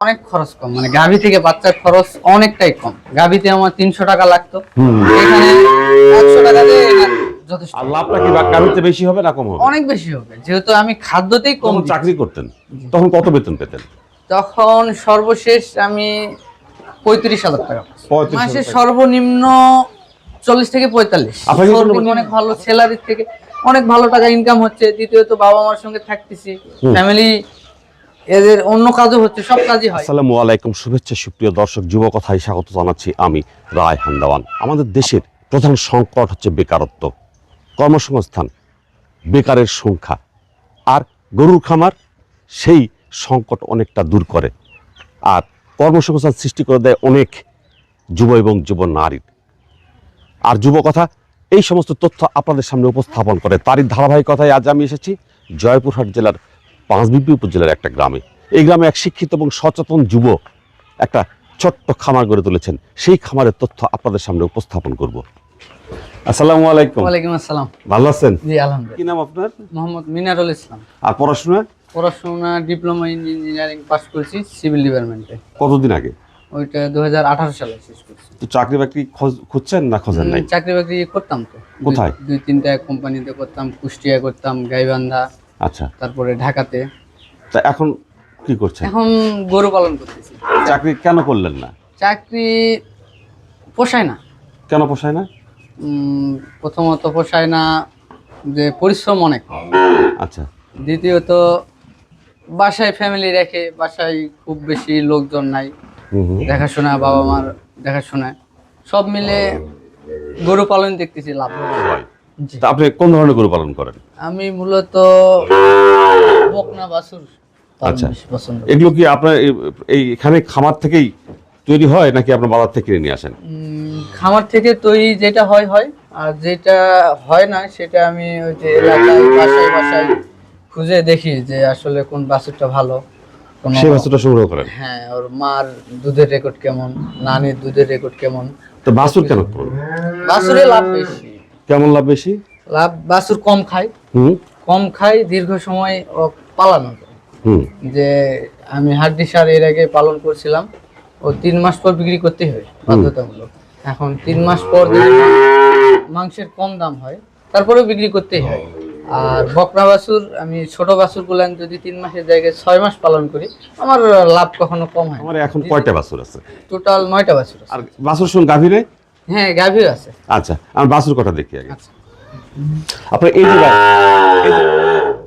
অনেক খরচ কম মানে গাভী থেকে বাচ্চার খরচ অনেকটাই কম। গাভীতে আমার তিনশো টাকা লাগতো। এখানে একশো টাকা দিয়ে যথেষ্ট। বেশি হবে না কম হবে? অনেক বেশি হবে। যেহেতু আমি খাদ্যতেই কম চাকরি করতেন তখন কত বেতন পেতেন? তখন সর্বশেষ আমি পঁয়ত্রিশ হাজার টাকা মাসে সর্বনিম্ন চল্লিশ থেকে পঁয়তাল্লিশ। সর্বনিম্ন অনেক ভালো স্যালারির থেকে অনেক ভালো টাকা ইনকাম হচ্ছে। দ্বিতীয়ত বাবা মার সঙ্গে থাকতেছি। ফ্যামিলি এদের অন্য কাজও হচ্ছে, সব কাজই হয়। আসসালামু আলাইকুম, শুভেচ্ছা, সুপ্রিয় দর্শক, যুব কথায় স্বাগত জানাচ্ছি আমি রায় হান্দাওয়ান। আমাদের দেশের প্রধান সংকট হচ্ছে বেকারত্ব। কর্মসংস্থান, বেকারের সংখ্যা আর গরুর খামার, সেই সংকট অনেকটা দূর করে। আর কর্মসংস্থান সৃষ্টি করে দেয় অনেক যুব এবং যুব নারীর। আর যুব কথা, এই সমস্ত তথ্য আপনাদের সামনে উপস্থাপন করে, তারই ধারাবাহিকতায় আজ আমি এসেছি জয়পুরহাট জেলার পাঁচবিবি উপজেলার একটা গ্রামে। এই গ্রামে এক শিক্ষিত এবং সচেতন যুবক একটা ছোট্ট খামার গড়ে তুলেছেন। সেই খামারের তথ্য আপনাদের সামনে উপস্থাপন করব। আসসালামু আলাইকুম। ওয়ালাইকুম আসসালাম। ভালো আছেন? জি আলহামদুলিল্লাহ। কি নাম আপনার? মোহাম্মদ মিনারুল ইসলাম। আর পড়াশোনা? পড়াশোনা ডিপ্লোমা ইন ইঞ্জিনিয়ারিং পাস করেছি সিভিল ডিপার্টমেন্টে। কতদিন আগে? ওইটা দু হাজার আঠারো সালে শেষ করছি। তো চাকরি বাকরি খোঁজ- খুঁজছেন না খোঁজেন নাই? চাকরি বাকরি করতাম তো। কোথায়? দুই তিনটা কোম্পানিতে করতাম কুষ্টিয়া করতাম গাইবান্ধা। আচ্ছা। তারপরে ঢাকাতে। তা এখন কি করছেন? এখন গরু পালন করতেছি। চাকরি কেন করলেন না? চাকরি পোষায় না। কেন পোষায় না? প্রথমত পোষায় না যে পরিশ্রম অনেক। আচ্ছা। দ্বিতীয়ত বাসায় ফ্যামিলি রেখে বাসায় খুব বেশি লোকজন নাই। দেখাশোনা বাবা মার দেখাশোনা। সব মিলে গরু পালন দেখতেছি লাভ হয়। আপনি কোন ধরনের গরু পালন করেন? আমি মূলত বকনা বাছুর আচ্ছা। এগুলো কি আপনার এই- এখানে খামার থেকেই তৈরি হয় নাকি আপনার বাজার থেকে কিনে নিয়ে আসেন? খামার থেকে তৈরি যেটা হয় হয়। আর যেটা হয় না সেটা আমি ওই যে এলাকায় বাসায় বাসায় খুঁজে দেখি যে আসলে কোন বাছুরটা ভালো সেই বাছুরটা সংগ্রহ করেন? হ্যাঁ ওর মার দুধের রেকর্ড কেমন নানির দুধের রেকর্ড কেমন। তো বাছুর কেন বাছুরে লাভ বেশি। কেমন লাভ বেশি? লাভ বাছুর কম খায়। কম খায় দীর্ঘ সময় ও পালানো যে আমি হাড্ডি সার এর আগে পালন করছিলাম ও তিন মাস পর বিক্রি করতে হয় বাধ্যতামূলক। এখন তিন মাস পর মাংসের কম দাম হয় তারপরেও বিক্রি করতেই হয়। আর বকরা বাছুর আমি ছোট বাছুর গুলান যদি তিন মাসের জায়গায় ছয় মাস পালন করি আমার লাভ কখনো কম হয় আমার এখন কয়টা বাছুর আছে? টোটাল নয়টা বাছুর আছে। আর বাছুর শুন গাভী নেই? হ্যাঁ গাভীর আছে। আচ্ছা আমার বাছুর কটা দেখি আগে? আচ্ছা। আপনার এই যে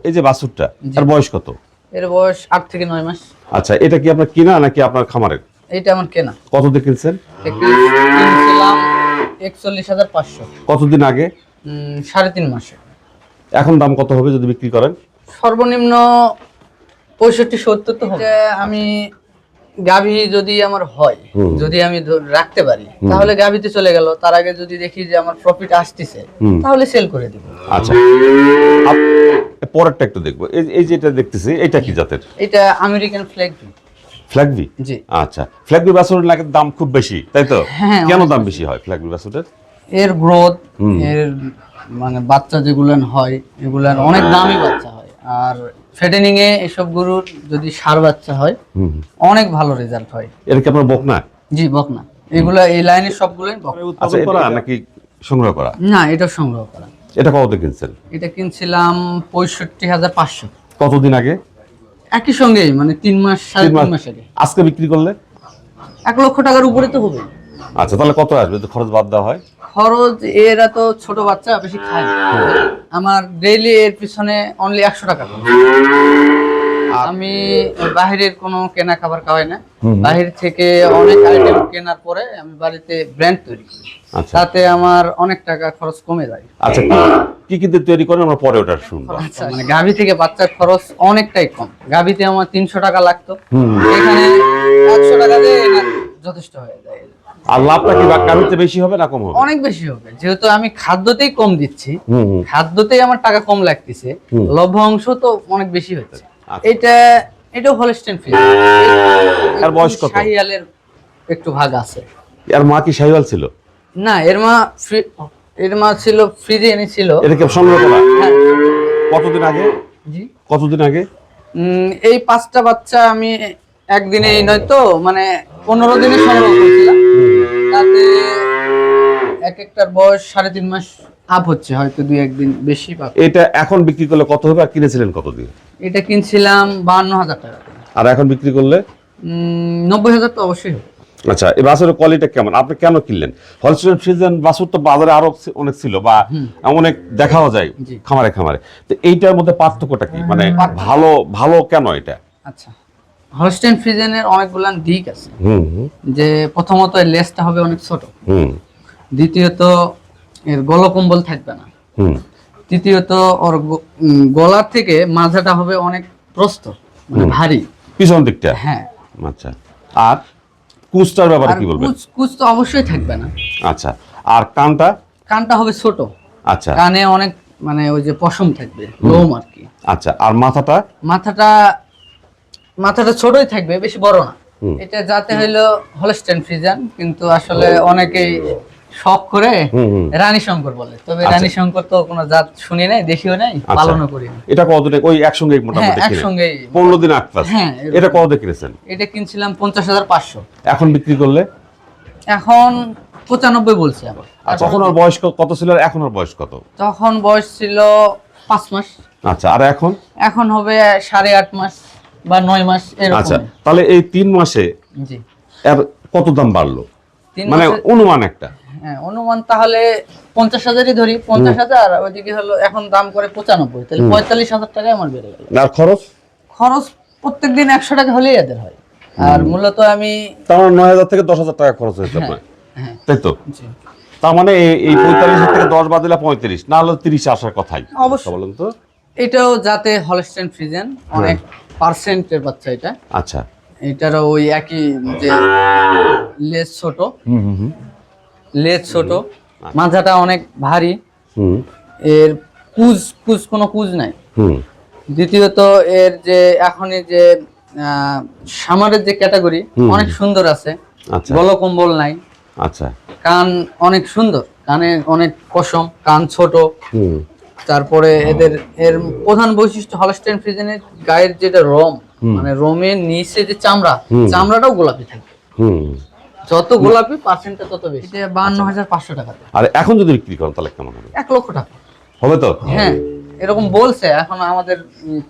এই যে- বাছুরটা তার বয়স কত? এর বয়স আট থেকে নয় মাস। আচ্ছা এটা কি আপনার কিনা নাকি আপনার খামারের? এইটা আমার কেনা। কত দিয়ে কিনছেন? কিনছিলাম একচল্লিশ হাজার পাঁচশো। কতদিন আগে? সাড়ে তিন মাসে। এখন দাম কত হবে যদি বিক্রি করেন? সর্বনিম্ন পঁয়ষট্টি সত্তর তো আমি গাভী যদি আমার হয় যদি আমি রাখতে পারি তাহলে গাভীতে চলে গেল তার আগে যদি দেখি যে আমার প্রফিট আসতেছে তাহলে সেল করে দিব। আচ্ছা। পরেরটা একটু দেখব। এই যেটা দেখতেছি এটা কি জাতের? এটা আমেরিকান ফ্ল্যাগ ফ্ল্যাগবি জি। আচ্ছা। ফ্ল্যাগবি বাছুরের নাকি দাম খুব বেশি তাই তো? হ্যাঁ, কেন দাম বেশি হয় ফ্ল্যাগবি বাছুরের? এর গ্রোথ এর মানে বাচ্চা যেগুলান হয় এগুলার অনেক দামি বাচ্চা হয়। আর ফেটেনিং এ এসব গরুর যদি সার বাচ্চা হয় অনেক ভালো রেজাল্ট হয়। এটা কি আপনার বকনা? জি বকনা। এগুলা এই লাইনের সবগুলোই বকনা। আচ্ছা করা নাকি সংগ্রহ করা? না এটা সংগ্রহ করা। এটা কত কিনছেন? এটা কিনছিলাম পঁয়ষট্টি হাজার পাঁচশো। কতদিন আগে? একই সঙ্গে মানে তিন মাস সাড়ে তিন মাস। আগে। আজকে বিক্রি করলে? এক লক্ষ টাকার উপরে তো হবে আচ্ছা তাহলে কত আসবে? যদি খরচ বাদ দেওয়া হয়? খরচ এরা তো ছোট বাচ্চা বেশি খায় আমার ডেইলি এর পিছনে অনলি একশো টাকা আমি বাহিরের কোনো কেনা খাবার খাওয়াই না। বাহির থেকে অনেক আইটেম কেনার পরে আমি বাড়িতে ব্র্যান্ড তৈরি করি। আচ্ছা। তাতে আমার অনেক টাকা খরচ কমে যায়। আচ্ছা কি- কি তৈরি করেন? আমরা পরে ওটা শুনব। আচ্ছা মানে গাভী থেকে বাচ্চার খরচ অনেকটাই কম। গাভীতে আমার তিনশো টাকা লাগতো। এখানে একশো টাকা দিয়ে যথেষ্ট হয়ে যায়। আর লাভটা কি বেশি হবে না কম হবে? অনেক বেশি হবে। যেহেতু আমি খাদ্যতেই কম দিচ্ছি খাদ্যতেই আমার টাকা কম লাগতেছে হুম। লভ্য অংশ তো অনেক বেশি হচ্ছে। আচ্ছা। এটা এটা হলস্টেন ফিল এর বয়স কত? শাহিয়ালের একটু ভাগ আছে। আর মা কি সাইওয়াল ছিল? না এর মা এর মা ছিল ফ্রিজে এনেছিল এটা কি সংগ্রহ করা? হ্যাঁ। কতদিন আগে? জি। কতদিন আগে? এই পাঁচটা বাচ্চা আমি একদিনেই নয়তো মানে পনেরো দিনে সংগ্রহ করছিলাম। এক একটার বয়স সাড়ে তিন মাস আপ হচ্ছে হয়তো দুই একদিন বেশি পাবে এটা এখন বিক্রি করলে কত হবে আর কিনেছিলেন কত দিয়ে এটা কিনছিলাম বাহান্ন হাজার টাকা আর এখন বিক্রি করলে? নব্বই হাজার তো অবশ্যই হবে। আচ্ছা এই বাছুরের কোয়ালিটি কেমন? আপনি কেন কিনলেন? হলস্টেন ফ্রিজেন বাছুর তো বাজারে আরও অনেক ছিল বা অনেক দেখাও যায় খামারে খামারে। তো এইটার মধ্যে পার্থক্যটা কি? মানে ভালো ভালো কেন এটা? আচ্ছা। হলস্টেন ফ্রিজেনের অনেকগুলান দিক আছে। যে প্রথমত এর লেসটা হবে অনেক ছোট। হুম। দ্বিতীয়ত এর গলকম্বল থাকবে না। হুম। তৃতীয়ত ওর গলার থেকে মাথাটা হবে অনেক প্রস্ত মানে ভারী। পিছন দিকটা? হ্যাঁ। আচ্ছা। আর কুচটার ব্যাপারে কি বলবেন? কুচ তো অবশ্যই থাকবে না। আচ্ছা। আর কানটা? কানটা হবে ছোট। আচ্ছা। কানে অনেক মানে ওই যে পশম থাকবে লোম আর কি। আচ্ছা। আর মাথাটা? মাথাটা মাথাটা ছোটই থাকবে বেশি বড় না। এটা যাতে হইল হলস্টেন ফ্রিজান কিন্তু আসলে অনেকেই শখ করে। রানী শঙ্কর বলে। তবে আচ্ছা। রানী শঙ্কর তো কোনো জাত শুনি নাই দেখিও নাই আচ্ছা। পালনও করি। এটা কতদিন ওই একসঙ্গে হ্যাঁ মোটামুটি কিনে একসঙ্গেই। পনেরো দিন আট হ্যাঁ, এটা কত কিনেছেন? এটা কিনছিলাম পঞ্চাশ হাজার পাঁচশো। এখন বিক্রি করলে? এখন পঁচানব্বই বলছি আর তখন ওর বয়স কত ছিল আর এখন ওর বয়স কত? তখন বয়স ছিল পাঁচ মাস। আচ্ছা আর এখন? এখন হবে সাড়ে আট মাস। বা নয় মাস আচ্ছা তাহলে এই তিন মাসে জি। এর কত দাম বাড়লো? মানে অনুমান একটা। হ্যাঁ অনুমান তাহলে পঞ্চাশ হাজারই ধরি পঞ্চাশ হাজার ওইদিকে হলো এখন দাম করে পঁচানব্বই তাহলে পঁয়তাল্লিশ হাজার টাকায় আমার বেড়ে গেল। আর খরচ? খরচ প্রত্যেক দিন একশো টাকা হলেই এদের হয়। আর মূলত আমি তার মানে নয় হাজার থেকে দশ হাজার টাকা খরচ হয়েছে আপনার। হ্যাঁ। তাই তো? জি। তার মানে এই- এই পঁয়তাল্লিশ থেকে দশ বাদ দিলে পঁয়ত্রিশ না হলে তিরিশ আসার কথাই। অবশ্যই। বলেন তো। এটাও যাতে হলস্টেন ফ্রিজেন অনেক পার্সেন্টের বাচ্চা এটা। আচ্ছা। এটারও ওই একই যে লেজ ছোট। হুম হুম হুম। লেজ ছোট। মাথাটা অনেক ভারী। হুম। এর কুজ কুজ কোনো কুজ নাই। হুম। দ্বিতীয়ত এর যে এখনই যে সামারের যে ক্যাটাগরি অনেক সুন্দর আছে। আচ্ছা। গলকম্বল নাই। আচ্ছা। কান অনেক সুন্দর। কানে অনেক কসম। কান ছোট। তারপরে এদের এর প্রধান বৈশিষ্ট্য হলস্টেন ফ্রিজেনের গায়ের যেটা রম মানে রমের নিচে যে চামড়া চামড়াটাও গোলাপি থাকে। যত গোলাপি পার্সেন্টটা তত বেশি। এটা বাহান্ন হাজার পাঁচশো টাকাতে আর এখন যদি বিক্রি করেন তাহলে কেমন হবে? এক লক্ষ টাকা। হবে তো? হ্যাঁ এরকম বলছে এখন আমাদের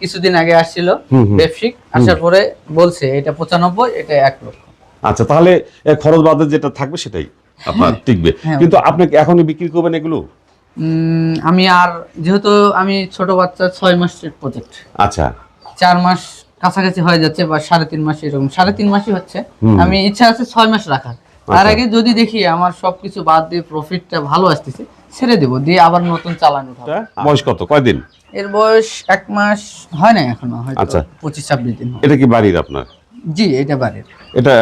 কিছুদিন আগে আসছিল হুম। আসার পরে বলছে এটা পঁচানব্বই এটা এক লক্ষ। আচ্ছা তাহলে খরচ বাদে যেটা থাকবে সেটাই আপনার টিকবে। হ্যাঁ। কিন্তু আপনি এখনই বিক্রি করবেন এগুলো? আমি আর যেহেতু আমি ছোট বাচ্চা ছয় মাসের প্রজেক্ট আচ্ছা। চার মাস কাছাকাছি হয়ে যাচ্ছে বা সাড়ে তিন মাস এরকম। সাড়ে তিন মাসই হচ্ছে। আমি ইচ্ছা আছে ছয় মাস রাখার। তার আচ্ছা। আগে যদি দেখি আমার সবকিছু বাদ দিয়ে প্রফিটটা ভালো আসতেছে ছেড়ে দেবো দিয়ে আবার নতুন চালান উঠাবো। বয়স কত? কয়দিন? এর বয়স এক মাস হয় না এখনও হয়তো আচ্ছা। পঁচিশ ছাব্বিশ দিন এটা কি বাড়ির আপনার? জি এটা বাড়ির। এটা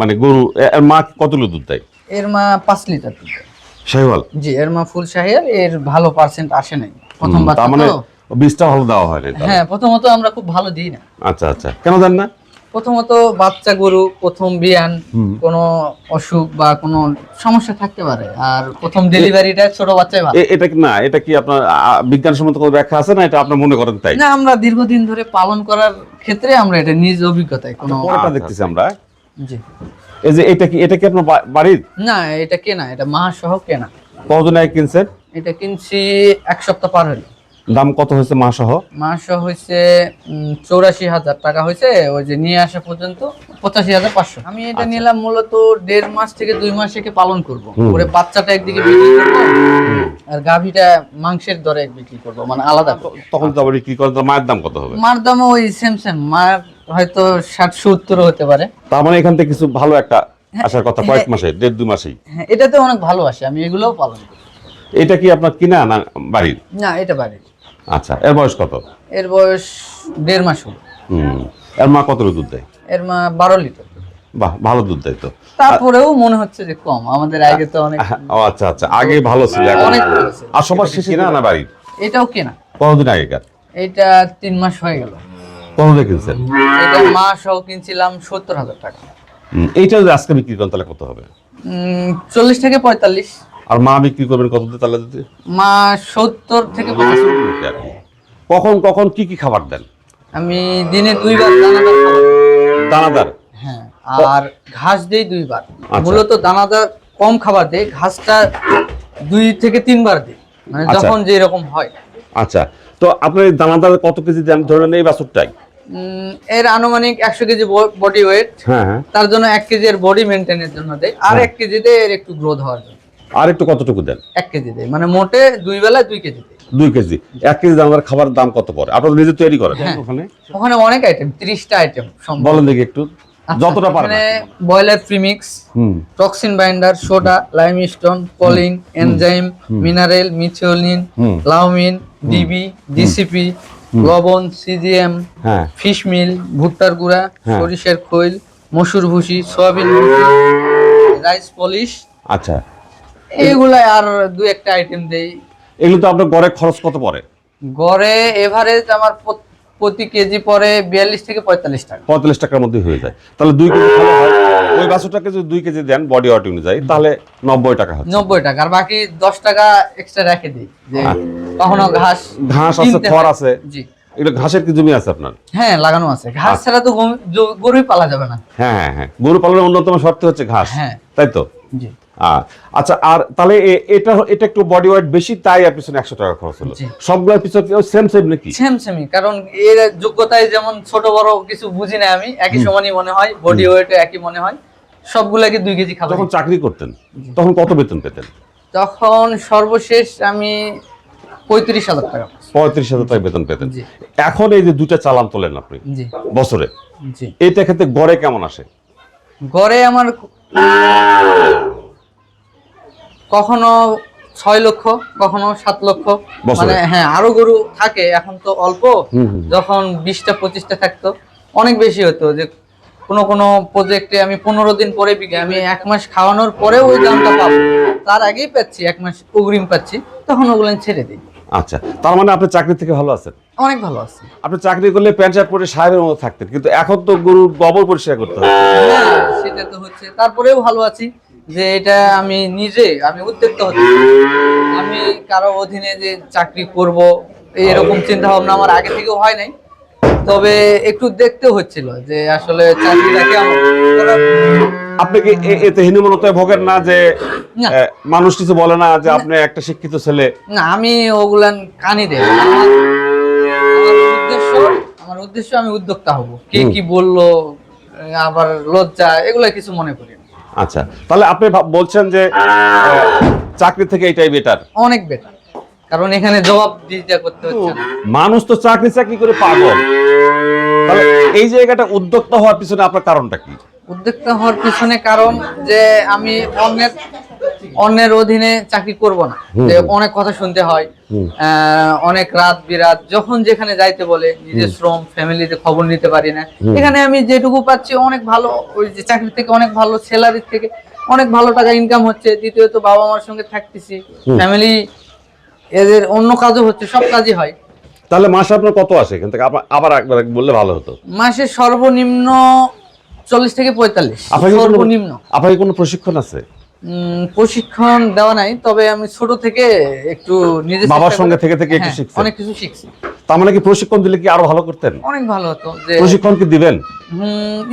মানে গরু এর মা কতগুলো দুধ দেয়? এর মা পাঁচ লিটার দুধ দেয়। শাহিওয়াল? জি এর মা ফুল শাহিয়ার এর ভালো পার্সেন্ট আসে নাই। প্রথম বাচ্চা তার মানে বীজটা ভালো দেওয়া হয় না হ্যাঁ প্রথমত আমরা খুব ভালো দিই না। আচ্ছা আচ্ছা। কেন দেন না? প্রথমত বাচ্চা গরু প্রথম বিয়ান। কোনো অসুখ বা কোনো সমস্যা থাকতে পারে। আর প্রথম ডেলিভারিটা ছোট বাচ্চাই ভালো। এটা কি না এটা কি আপনার বিজ্ঞানসম্মত কোনো ব্যাখ্যা আছে না এটা আপনার মনে করেন তাই? না আমরা দীর্ঘদিন ধরে পালন করার ক্ষেত্রে আমরা এটা নিজ অভিজ্ঞতায় কোনো পরেরটা দেখতেছি আমরা। জি। এই যে এটা কি এটা কি আপনার বাড়ির না এটা কেনা এটা মা সহ কেনা। কতদিন আগে কিনছেন? এটা কিনছি এক সপ্তাহ পার হলো। দাম কত হয়েছে মা সহ মাসও হয়েছে চৌরাশি হাজার। টাকা হয়েছে ওই যে নিয়ে আসা পর্যন্ত পঁচাশি হাজার পাঁচশো। আমি এটা নিলাম মূলত দেড় মাস থেকে দুই মাস থেকে পালন করব। করে বাচ্চাটা একদিকে বিক্রি করব আর গাভীটা মাংসের দরে বিক্রি করব মানে আলাদা তখন তো আবার কি করেন তো মায়ের দাম কত হবে? মার দামও ওই সেম সেম মার হয়তো ষাট সত্তর হতে পারে। তার মানে এখান থেকে কিছু ভালো একটা আসার কথা কয়েক মাসে দেড় দুই মাসেই। হ্যাঁ এটাতে অনেক ভালো আসে আমি এগুলোও পালন করি। এটা কি আপনার কিনা না বাড়ির? না এটা বাড়ির। আচ্ছা এর বয়স কত? এর বয়স দেড় মাস হলো। হুম এর মা কত দুধ দেয়? এর মা বারো লিটার বাহ ভালো দুধ দেয় তো। তারপরেও মনে হচ্ছে যে কম আমাদের আগে তো অনেক ও আচ্ছা আচ্ছা আগে ভালো ছিল অনেক সবার শেষে কিনা না বাড়ির? এটাও কেনা। কতদিন আগেকার এটা তিন মাস হয়ে গেল। কতদিন কিনছেন? এটা মা সহ কিনছিলাম সত্তর হাজার টাকা। এইটা যদি আজকে বিক্রি করেন তাহলে কত হবে? চল্লিশ থেকে পঁয়তাল্লিশ। আর মা বিক্রি করবেন কত দিয়ে তাহলে যদি মা সত্তর থেকে পঁচাশি কখন কখন কি কি খাবার দেন? আমি দিনে দুইবার দানাদার খাবার দানাদার? আর ঘাস দেই দুইবার। আচ্ছা। মূলত দানাদার কম খাবার দেই ঘাসটা দুই থেকে তিনবার দিই। মানে আচ্ছা। যখন যে রকম হয়। আচ্ছা তো আপনি দানাদার কত কেজি দেন? ধরেন এই বাছুরটাই। এর আনুমানিক একশো কেজি বডি ওয়েট হ্যাঁ হ্যাঁ। তার জন্য এক কেজি এর বডি মেনটেনের জন্য দেয় আর হ্যাঁ। এক কেজিতে এর একটু গ্রোথ হওয়ার জন্য। আর একটু কতটুকু দেন? এক কেজি দেয় মানে মোটে দুই বেলায় দুই কেজি দুই। কেজি। এক কেজি দানাদার খাবার দাম কত পড়ে? আপনারা নিজে তৈরি করেন। হ্যাঁ। ওখানে। ওখানে অনেক আইটেম ত্রিশটা আইটেম বলেন দেখি একটু। যতটা পারেন boiler premix hmm. Toxin binder soda limestone choline enzyme mineral methionine লাউমিন DB DCP লবণ সিজিএম হ্যাঁ। ফিশ মিল ভুট্টার গুঁড়া হ্যাঁ। সরিষার খৈল মসুর ভুসি সয়াবিন রাইস পলিশ আচ্ছা। এইগুলা আর দু একটা আইটেম দেই। এগুলো তো আপনার গড়ে খরচ কত পড়ে? গড়ে এভারেজ আমার প্রতি কেজি পরে বিয়াল্লিশ থেকে পঁয়তাল্লিশ টাকা। পঁয়তাল্লিশ টাকার মধ্যে হয়ে যায়। তাহলে দুই কেজি হয় ওই বাছুরটাকে যদি দুই কেজি দেন বডি ওয়াট অনুযায়ী তাহলে নব্বই টাকা হচ্ছে। নব্বই টাকা আর বাকি দশ টাকা এক্সট্রা রেখে দিই যে। কখনো ঘাস ঘাস আছে খড় আছে। জি। ঘাসের কি জমি আছে আপনার? হ্যাঁ লাগানো আছে। ঘাস আচ্ছা। ছাড়া তো গরুই পালা যাবে না। হ্যাঁ হ্যাঁ হ্যাঁ। গরু পালনের অন্যতম শর্ত হচ্ছে ঘাস। হ্যাঁ। তাই তো? জি। আচ্ছা আর তাহলে এটা এটা একটু বডি ওয়েট বেশি তাই আর পিছনে একশো টাকা খরচ হলো। জি। সবগুলোর পিছনে সেম সেম নাকি? সেম সেমই কারণ এর যোগ্যতায় যেমন ছোট বড় কিছু বুঝি না আমি একই সমানই মনে হয় বডি ওয়েট একই মনে হয় সবগুলাকে দুই কেজি খাবার যখন চাকরি করতেন তখন কত বেতন পেতেন? তখন সর্বশেষ আমি পঁয়ত্রিশ হাজার টাকা পঁয়ত্রিশ হাজার টাকা বেতন পেতেন। এখন এই যে দুইটা চালান তোলেন আপনি বছরে জি। এইটা ক্ষেত্রে গড়ে কেমন আসে? গড়ে আমার কখনো ছয় লক্ষ কখনো সাত লক্ষ। মানে হ্যাঁ আরও গরু থাকে এখন তো অল্প। যখন বিশটা পঁচিশটা থাকতো অনেক বেশি হতো যে কোনো কোনো প্রজেক্টে আমি পনেরো দিন পরে আমি এক মাস খাওয়ানোর পরেও ওই দামটা পাবো। তার আগেই পাচ্ছি এক মাস অগ্রিম পাচ্ছি তখন ওগুলো আমি ছেড়ে দিই। আচ্ছা তার মানে আপনি চাকরি থেকে ভালো আছেন? অনেক ভালো আছে। আপনি চাকরি করলে প্যান্ট শার্ট পরে সাহেবের মতো থাকতেন কিন্তু এখন তো গরুর গোবর পরিষ্কার করতে হবে হ্যাঁ সেটা তো হচ্ছে তারপরেও ভালো আছি। যে এটা আমি নিজে আমি উদ্যোক্তা হচ্ছি আমি কারও অধীনে যে চাকরি করব এরকম চিন্তা ভাবনা আমার আগে থেকেও হয় নাই। তবে একটু দেখতে হচ্ছিল যে আসলে চাকরিটা কেমন। আপনি কি এতে হীনমনতায় ভোগেন না যে মানুষ কিছু বলে না যে আপনি একটা শিক্ষিত ছেলে? না আমি ওগুলান কানি আমার উদ্দেশ্য আমার উদ্দেশ্য আমি উদ্যোক্তা হব। কে কি বলল আবার লজ্জা এগুলা কিছু মনে করি আচ্ছা তাহলে আপনি বলছেন যে চাকরি থেকে এটাই বেটার অনেক বেটার কারণ এখানে জবাব দিতে করতে হচ্ছে মানুষ তো চাকরি চাকরি করে পাগল। তাহলে এই জায়গাটা উদ্যোক্তা হওয়ার পিছনে আপনার কারণটা কি? উদ্যোক্তা হওয়ার পিছনে কারণ যে আমি অন্যের অন্যের অধীনে চাকরি করব না। যে অনেক কথা শুনতে হয় অনেক রাত বিরাত যখন যেখানে যাইতে বলে নিজের শ্রম ফ্যামিলিতে খবর নিতে পারি না। এখানে আমি যেটুকু পাচ্ছি অনেক ভালো ওই যে চাকরি থেকে অনেক ভালো স্যালারি থেকে অনেক ভালো টাকা ইনকাম হচ্ছে। দ্বিতীয়ত বাবা মার সঙ্গে থাকতেছি ফ্যামিলি এদের অন্য কাজও হচ্ছে সব কাজই হয়। তাহলে মাসে আপনার কত আসে? এখান থেকে আবার- একবার বললে ভালো হতো। মাসে সর্বনিম্ন চল্লিশ থেকে পঁয়তাল্লিশ সর্বনিম্ন। আপনার কি কোনো প্রশিক্ষণ আছে? প্রশিক্ষণ দেওয়া নাই তবে আমি ছোট থেকে একটু নিজে বাবার সঙ্গে থেকে থেকে একটু হ্যাঁ, শিখছেন? অনেক কিছু শিখছি। তার মানে কি প্রশিক্ষণ দিলে কি আরও ভালো করতেন? অনেক ভালো হতো যে প্রশিক্ষণ কি দিবেন?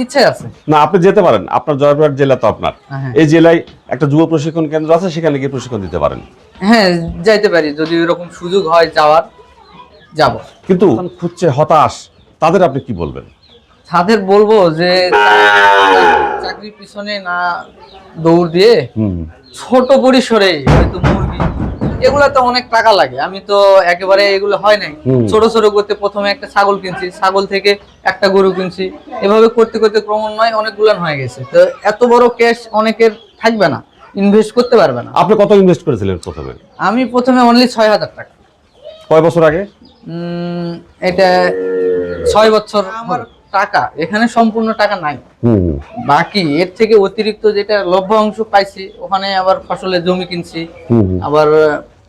ইচ্ছে আছে। না আপনি যেতে পারেন। আপনার জয়পুরহাট জেলা তো আপনার। হ্যাঁ। এই জেলায় একটা যুব প্রশিক্ষণ কেন্দ্র আছে সেখানে গিয়ে প্রশিক্ষণ দিতে পারেন। হ্যাঁ যাইতে পারি। যদি এরকম সুযোগ হয় যাওয়ার যাব। কিন্তু খুঁজছে হতাশ তাদের আপনি কি বলবেন? তাদের বলব যে চাকরির পিছনে না দৌড় দিয়ে ছোট পরিসরে হয়তো মুরগি এগুলা তো অনেক টাকা লাগে। আমি তো একেবারে এগুলো হয় নাই। ছোট ছোট করতে প্রথমে একটা ছাগল কিনছি ছাগল থেকে একটা গরু কিনছি। এভাবে করতে করতে ক্রমান্বয়ে অনেকগুলান হয়ে গেছে। তো এত বড় ক্যাশ অনেকের থাকবে না ইনভেস্ট করতে পারবে না। আপনি কত ইনভেস্ট করেছিলেন প্রথমে? আমি প্রথমে অনলি ছয় হাজার টাকা। কয় বছর আগে? এটা ছয় বছর আমার টাকা এখানে সম্পূর্ণ টাকা নাই। বাকি এর থেকে অতিরিক্ত যেটা লভ্য অংশ পাইছি ওখানে আবার ফসলের জমি কিনছি আবার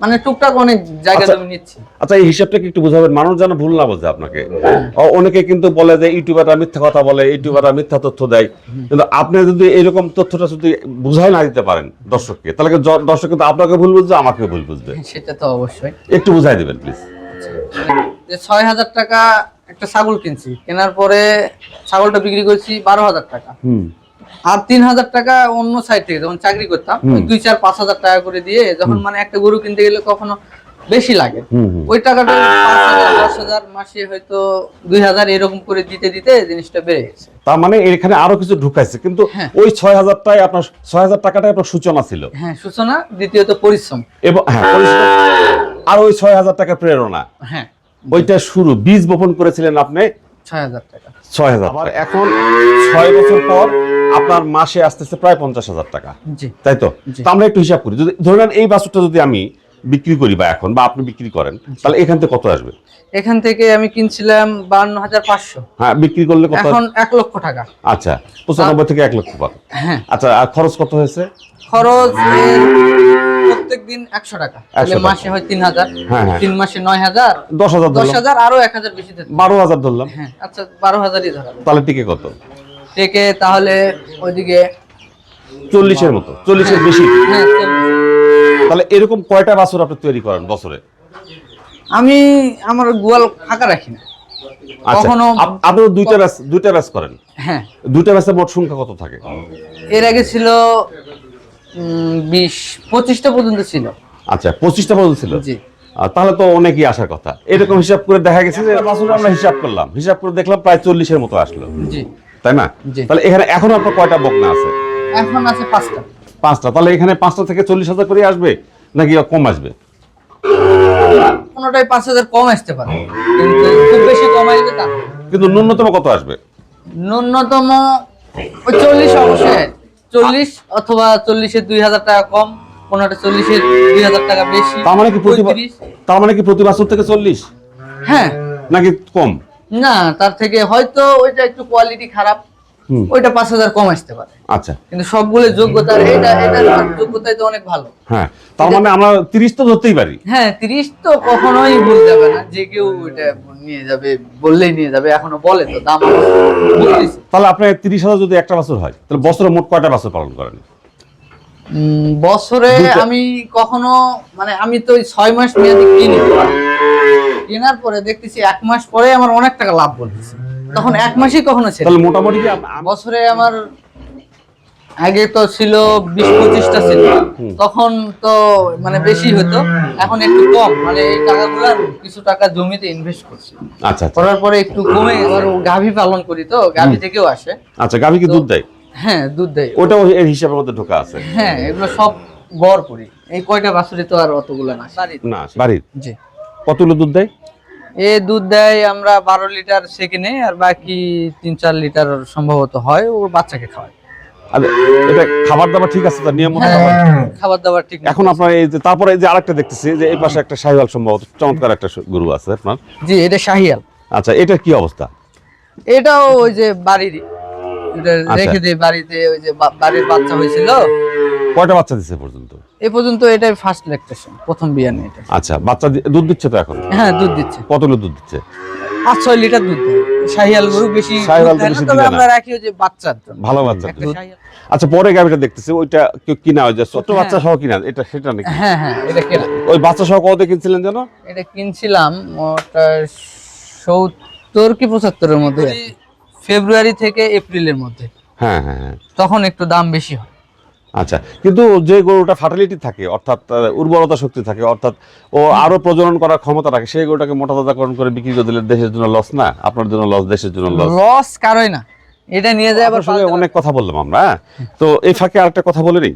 মানে টুকটাক অনেক জায়গা আচ্ছা। জমি নিচ্ছি। আচ্ছা এই হিসাবটা কি একটু বুঝাবেন? মানুষ যেন ভুল না বোঝে আপনাকে। অনেকে কিন্তু বলে যে ইউটিউবাররা মিথ্যা কথা বলে ইউটিউবাররা মিথ্যা তথ্য দেয়। কিন্তু আপনি যদি এরকম তথ্যটা যদি বুঝাই না দিতে পারেন দর্শককে তাহলে দর্শক কিন্তু আপনাকে ভুল বুঝবে আমাকে ভুল বুঝবে। সেটা তো অবশ্যই। একটু বুঝাই দেবেন প্লিজ ছয় হাজার টাকা একটা ছাগল কিনছি। কেনার পরে ছাগলটা বিক্রি করছি বারো হাজার টাকা। আর তিন হাজার টাকা অন্য সাইড থেকে যখন চাকরি করতাম দুই চার পাঁচ হাজার টাকা করে দিয়ে যখন মানে একটা গরু কিনতে গেলে কখনো বেশি লাগে। ওই টাকাটা পাঁচ হাজার দশ হাজার মাসে হয়তো দুই হাজার এরকম করে দিতে দিতে জিনিসটা বেড়ে গেছে। তার মানে এখানে আরও কিছু ঢুকাইছে কিন্তু হ্যাঁ। ওই ছয় হাজারটাই আপনার ছয় হাজার টাকাটাই আপনার সূচনা ছিল। হ্যাঁ সূচনা দ্বিতীয়ত পরিশ্রম। এবং হ্যাঁ পরিশ্রম, আর ওই ছয় হাজার টাকা প্রেরণা। হ্যাঁ। ওইটা শুরু বীজ বপন করেছিলেন আপনি? ছয় হাজার টাকা। ছয় হাজার আবার এখন ছয় বছর পর আপনার মাসে আসতেছে প্রায় পঞ্চাশ হাজার টাকা। জি। তাই তো? তো আমরা একটু হিসাব করি। যদি ধরে নেন এই বাছুরটা যদি আমি বিক্রি করি বা এখন বা আপনি বিক্রি করেন তাহলে এখান থেকে কত আসবে? এখান থেকে আমি কিনছিলাম বান্ন হাজার পাঁচশো। হ্যাঁ বিক্রি করলে কত? এখন এক লক্ষ টাকা। আচ্ছা পঁচানব্বই থেকে এক লক্ষ পাবেন হ্যাঁ। আচ্ছা আর খরচ কত হয়েছে? খরচ প্রত্যেক দিন একশো টাকা। তাহলে 100 টাকা। মাসে হয় তিন হাজার। হ্যাঁ, হ্যাঁ। তিন মাসে নয় হাজার। দশ হাজার দশ হাজার আরও এক হাজার বেশি বারো হাজার ধরলাম। হ্যাঁ আচ্ছা বারো হাজারই ধরাবো তাহলে টিকে কত? থেকে তাহলে ওইদিকে চল্লিশের মতো চল্লিশের বেশি। হ্যাঁ তাহলে এরকম কয়টা বাছুর আপনি তৈরি করেন বছরে? আমি আমার গোয়াল ফাঁকা রাখি না। আচ্ছা কখনো আপনি দুইটা ব্যাচ দুইটা ব্যাচ করেন? হ্যাঁ। দুইটা ব্যাচের মোট সংখ্যা কত থাকে? এর আগে ছিল বিশ পঁচিশটা পর্যন্ত ছিল। আচ্ছা পঁচিশটা পর্যন্ত ছিল? জি। তাহলে তো অনেকই আসার কথা। এরকম হিসাব করে দেখা গেছে যে বাছুর আমরা হিসাব করলাম। হিসাব করে দেখলাম প্রায় চল্লিশের মতো আসলো। জি। তাই না? তাহলে এখানে এখন আপনার কয়টা বকনা আছে? এখন আছে পাঁচটা। পাঁচটা। তাহলে এখানে পাঁচটা থেকে চল্লিশ হাজার করে আসবে নাকি কম আসবে? কোনোটাই পাঁচ হাজার কম আসতে পারে। কিন্তু খুব বেশি কম আসবে তা না। কিন্তু ন্যূনতম কত আসবে? ন্যূনতম ওই চল্লিশ অবশ্যই চল্লিশ অথবা চল্লিশের দুই হাজার টাকা কম কোনোটা চল্লিশের দুই হাজার টাকা বেশি তার মানে কি প্রতি বা- 35 তার মানে কি প্রতি বছর থেকে চল্লিশ? হ্যাঁ। নাকি কম? না তার থেকে হয়তো ওইটা একটু কোয়ালিটি খারাপ। ওইটা পাঁচ হাজার কম আসতে পারে। আচ্ছা। কিন্তু সবগুলো যোগ্যতা এটা এটা যোগ্যতাই তো অনেক ভালো। হ্যাঁ তার মানে আমরা তিরিশ তো ধরতেই পারি। হ্যাঁ তিরিশ তো কখনোই ভুল যাবে না। যে কেউ এটা নিয়ে যাবে বললেই নিয়ে যাবে এখনও বলে তো দাম তাহলে আপনার তিরিশ হাজার যদি একটা বছর হয় তাহলে বছরে মোট কয়টা বছর পালন করেন? বছরে আমি কখনো মানে আমি তো ছয় মাস মেয়াদি কিনি। কেনার পরে দেখতেছি এক মাস পরে আমার অনেক টাকা লাভ বলতেছে। তখন এক মাসই কখনো ছিল। তাহলে মোটামুটি বছরে আমার আগে তো ছিল বিশ পঁচিশটা ছিল। তখন তো মানে বেশি হতো। এখন একটু কম। মানে এই টাকাগুলো কিছু টাকা জমিতে ইনভেস্ট করছি। আচ্ছা আচ্ছা। করার পরে একটু কমে এবার গাভী পালন করি তো। গাভী থেকেও আসে। আচ্ছা গাভী কি দুধ দেয়? হ্যাঁ দুধ দেয়। ওটাও এর হিসাবের মধ্যে ঢোকা আছে। হ্যাঁ এগুলো সব গড় করি। এই কয়টা বাছুরি তো আর অতগুলো না। বাড়ির। না বাড়ির। জি। কতগুলো দুধ দেয়? এ দুধ দেয় আমরা বারো লিটার সেকেন্ডে আর বাকি তিন চার লিটার সম্ভবত হয় ও বাচ্চাকে খাওয়ায়। এটা খাবার দাবার ঠিক আছে নিয়ম খাবার? হ্যাঁ, দাবার ঠিক এখন আপনার এই যে তারপরে এই যে আরেকটা দেখতেছি যে এই পাশে একটা সম্ভবত চমৎকার একটা গরু আছে আপনার। জি এটা শাহিয়াল আচ্ছা এটার কি অবস্থা? এটাও ওই যে আচ্ছা। রেখে দিয়ে বাড়িতে ওই যে বাড়ির বাচ্চা হয়েছিল। কয়টা বাচ্চা দিচ্ছে পর্যন্ত? এ পর্যন্ত এটাই ফার্স্ট ল্যাকটেশন প্রথম বিয়ানে এটা। আচ্ছা বাচ্চা দুধ দিচ্ছে তো এখন? হ্যাঁ দুধ দিচ্ছে। কতগুলো দুধ দিচ্ছে? পাঁচ ছয় লিটার দুধ দেয়। শাহিয়াল গরু বেশি তবে আমরা রাখি ওই যে বাচ্চার জন্য। ভালো বাচ্চা আচ্ছা পরে গাভিটা দেখতেছি ওইটা কেউ কিনা হয় যে ছোট হ্যাঁ। বাচ্চা সহ কিনা? এটা সেটা নাকি? হ্যাঁ হ্যাঁ এটা কেনা। ওই বাচ্চা সহ কত কিনছিলেন যেন? এটা কিনছিলাম ওটা সত্তর কি পঁচাত্তরের মধ্যে। ফেব্রুয়ারি থেকে এপ্রিলের মধ্যে। হ্যাঁ হ্যাঁ হ্যাঁ। তখন একটু দাম বেশি হয়। আচ্ছা কিন্তু যে গরুটা ফার্টিলিটি থাকে অর্থাৎ উর্বরতা শক্তি থাকে অর্থাৎ ও আরও প্রজনন করার ক্ষমতা রাখে সেই গরুটাকে মোটা তাজাকরণ করে বিক্রি করে দিলে দেশের জন্য লস না? আপনার জন্য লস দেশের জন্য লস লস কারোই না। এটা নিয়ে যায় আবার অনেক কথা বললাম আমরা হ্যাঁ? তো এই ফাঁকে আরেকটা কথা বলে নিই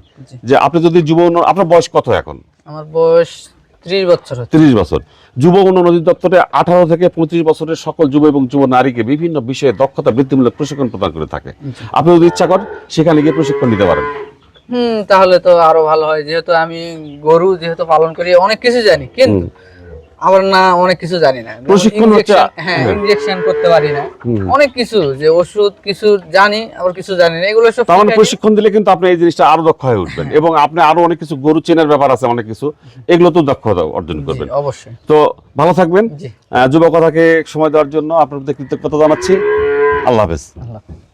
যে আপনি যদি যুব উন্নয়ন আপনার বয়স কত এখন? আমার বয়স ত্রিশ বছর তিরিশ বছর। যুব উন্নয়ন অধিদপ্তরে আঠারো থেকে পঁচিশ বছরের সকল যুব এবং যুব নারীকে বিভিন্ন বিষয়ে দক্ষতা বৃদ্ধিমূলক প্রশিক্ষণ প্রদান করে থাকে। আপনি যদি ইচ্ছা করেন সেখানে গিয়ে প্রশিক্ষণ নিতে পারেন। হুম তাহলে তো আরও ভালো হয়। যেহেতু আমি গরু যেহেতু পালন করি অনেক কিছু জানি কিন্তু আবার না অনেক কিছু জানি না। প্রশিক্ষণ হচ্ছে- হ্যাঁ হ্যাঁ। ইনজেকশন করতে পারি না। অনেক কিছু যে ওষুধ কিছু জানি আবার কিছু জানি না। এগুলো সব তার মানে প্রশিক্ষণ দিলে কিন্তু আপনি এই জিনিসটা আরও দক্ষ হয়ে উঠবেন। এবং আপনি আরও অনেক কিছু গরু চেনার ব্যাপার আছে অনেক কিছু। এগুলো তো দক্ষতা অর্জন জি, করবেন। অবশ্যই। তো ভালো থাকবেন। জি। যুব কথাকে সময় দেওয়ার জন্য আপনার প্রতি কৃতজ্ঞতা জানাচ্ছি। আল্লাহ হাফেজ। আল্লাহ হাফেজ।